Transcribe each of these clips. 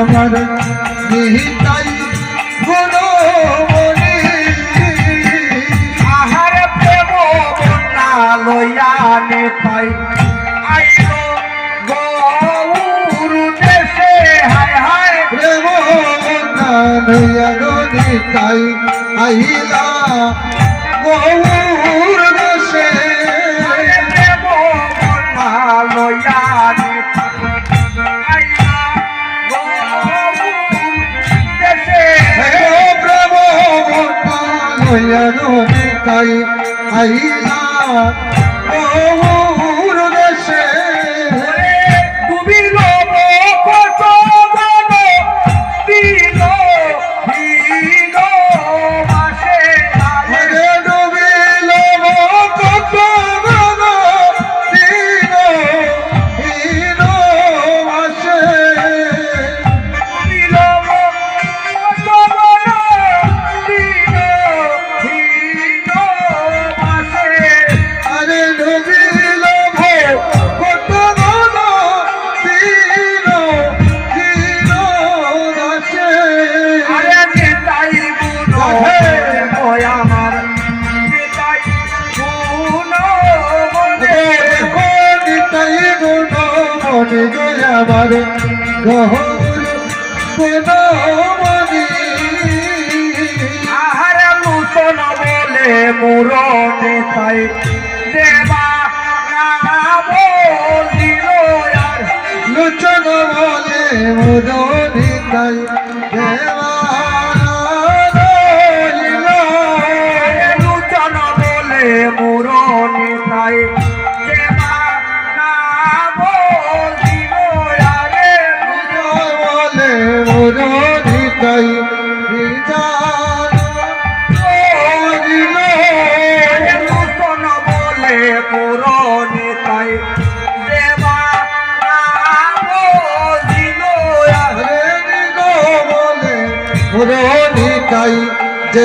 আমার নিহিতাই গুণ মনে। আহার প্রেম বন্যা লইয়া নে পাই। তাই আহিলা বহু আই আমার গহর পেনমণি আহার নূতন বলে মুরনে তাই দেবা লোচন বলে মুরনে তাই দেবা তাকাই যে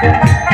Thank you.